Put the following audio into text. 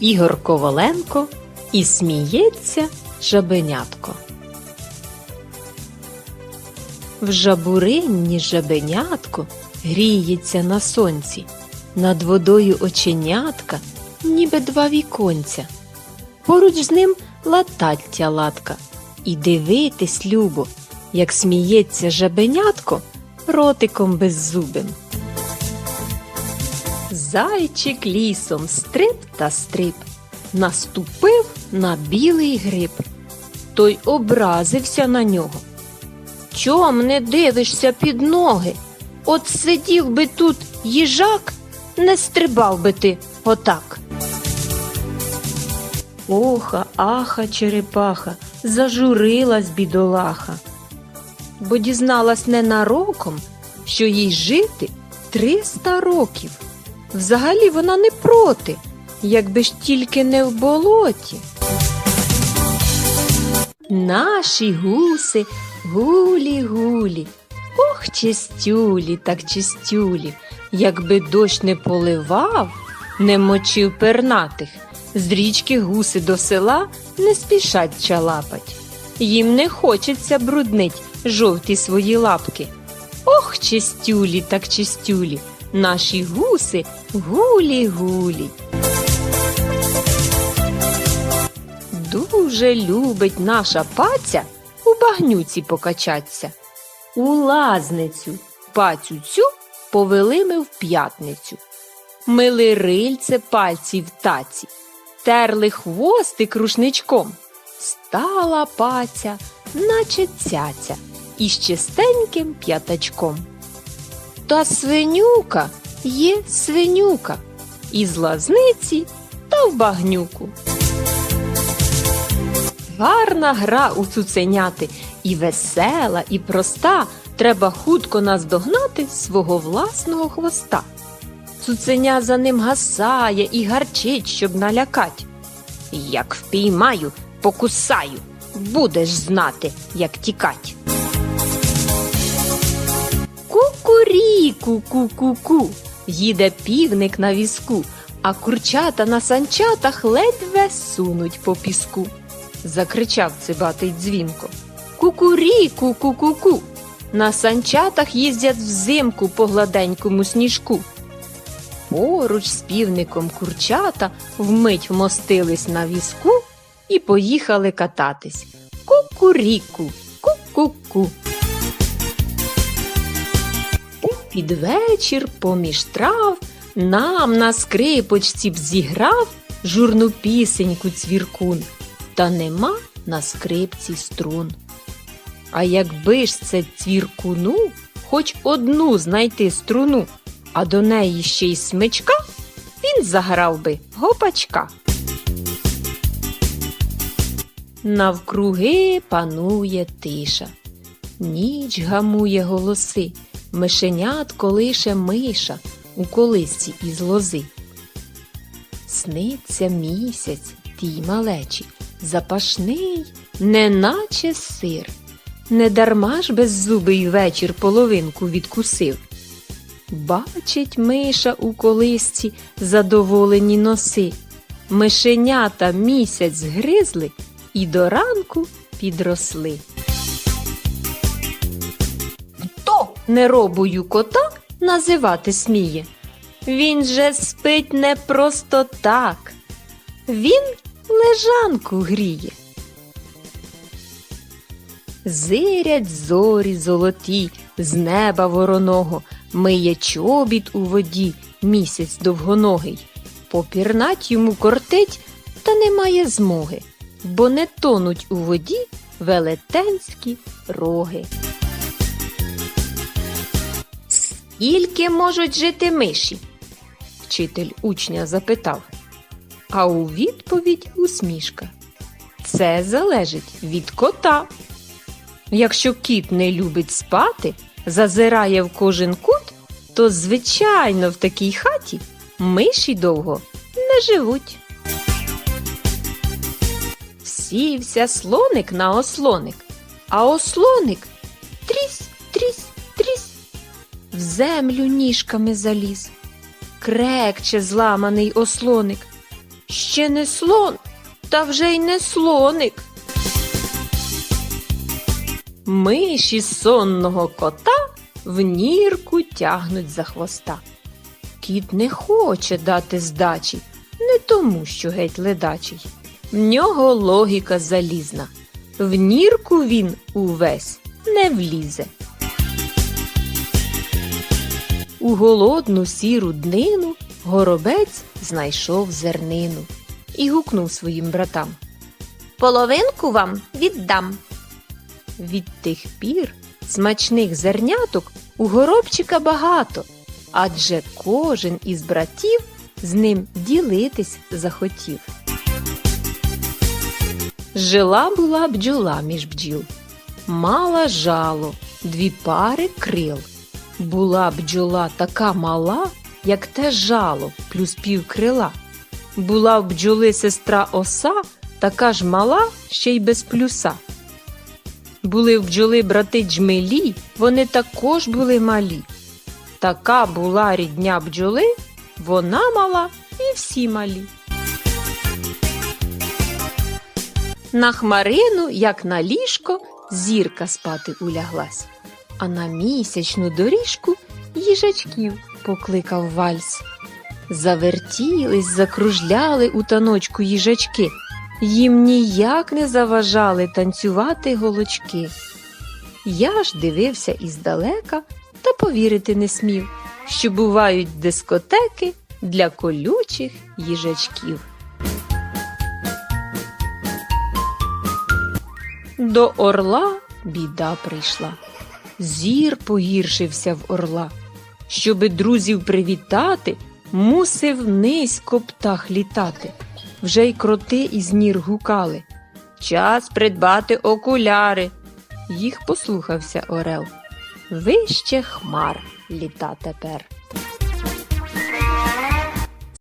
Ігор Коваленко і сміється жабенятко. В жабуринні жабенятко гріється на сонці, над водою оченятка, ніби два віконця. Поруч з ним латаття латка, і дивитись любо, як сміється жабенятко ротиком беззубим. Зайчик лісом стрип та стрип, наступив на білий гриб. Той образився на нього. Чом не дивишся під ноги? От сидів би тут їжак, не стрибав би ти отак. Оха, аха, черепаха, зажурилась бідолаха, бо дізналась ненароком, що їй жити триста років. Взагалі вона не проти, якби ж тільки не в болоті. Наші гуси гулі-гулі, ох, чистюлі, так чистюлі, якби дощ не поливав, не мочив пернатих, з річки гуси до села не спішать чалапать. Їм не хочеться бруднить жовті свої лапки. Ох, чистюлі, так чистюлі, наші гуси гулі-гулі. Дуже любить наша паця у багнюці покачаться. У лазницю пацю цю повели ми в п'ятницю. Мили рильце пальці в таці, терли хвостик рушничком. Стала паця, наче цяця, із чистеньким п'ятачком. Та свинюка є свинюка, із лазниці та в багнюку. Гарна гра у цуценяти, і весела, і проста. Треба хутко наздогнати свого власного хвоста. Цуценя за ним гасає і гарчить, щоб налякать. Як впіймаю, покусаю, будеш знати, як тікать. Кукуріку, ку-ку-ку, їде півник на візку, а курчата на санчатах ледве сунуть по піску. Закричав цибатий дзвінко. Кукуріку, ку-ку-ку. На санчатах їздять взимку по гладенькому сніжку. Поруч з півником курчата вмить вмостились на візку і поїхали кататись. Кукуріку, ку-ку-ку. Під вечір поміж трав нам на скрипочці б зіграв журну пісеньку цвіркун, та нема на скрипці струн. А якби ж це цвіркуну, хоч одну знайти струну, а до неї ще й смичка, він заграв би гопачка. Навкруги панує тиша, ніч гамує голоси, мишенят колише миша у колисці із лози. Сниться місяць тій малечі, запашний, неначе сир. Недарма ж беззубий вечір половинку відкусив. Бачить миша у колисці задоволені носи. Мишенята місяць згризли і до ранку підросли. Неробою кота називати сміє? Він же спить не просто так. Він лежанку гріє. Зирять зорі золоті, з неба вороного, миє чобіт у воді, місяць довгоногий. Попірнать йому кортить, та немає змоги, бо не тонуть у воді велетенські роги. Скільки можуть жити миші? Вчитель учня запитав. А у відповідь усмішка. Це залежить від кота. Якщо кіт не любить спати, зазирає в кожен кут, то, звичайно, в такій хаті миші довго не живуть. Сівся слоник на ослоник, а ослоник трісь, в землю ніжками заліз. Крекче зламаний ослоник. Ще не слон, та вже й не слоник. Миші сонного кота в нірку тягнуть за хвоста. Кіт не хоче дати здачі, не тому, що геть ледачий. В нього логіка залізна. В нірку він увесь не влізе. У голодну сіру днину горобець знайшов зернину і гукнув своїм братам. Половинку вам віддам. Від тих пір смачних зерняток у горобчика багато, адже кожен із братів з ним ділитись захотів. Жила була бджола між бджіл, мала жало, дві пари крил. Була бджола така мала, як те жало, плюс пів крила. Була в бджоли сестра оса, така ж мала, ще й без плюса. Були в бджоли брати джмелі, вони також були малі. Така була рідня бджоли, вона мала і всі малі. На хмарину, як на ліжко, зірка спати уляглась, а на місячну доріжку їжачків покликав вальс. Завертілись, закружляли у таночку їжачки, їм ніяк не заважали танцювати голочки. Я ж дивився іздалека та повірити не смів, що бувають дискотеки для колючих їжачків. До орла біда прийшла. Зір погіршився в орла. Щоби друзів привітати, мусив низько птах літати. Вже й кроти із нір гукали. Час придбати окуляри. Їх послухався Орел. Вище хмар літа тепер.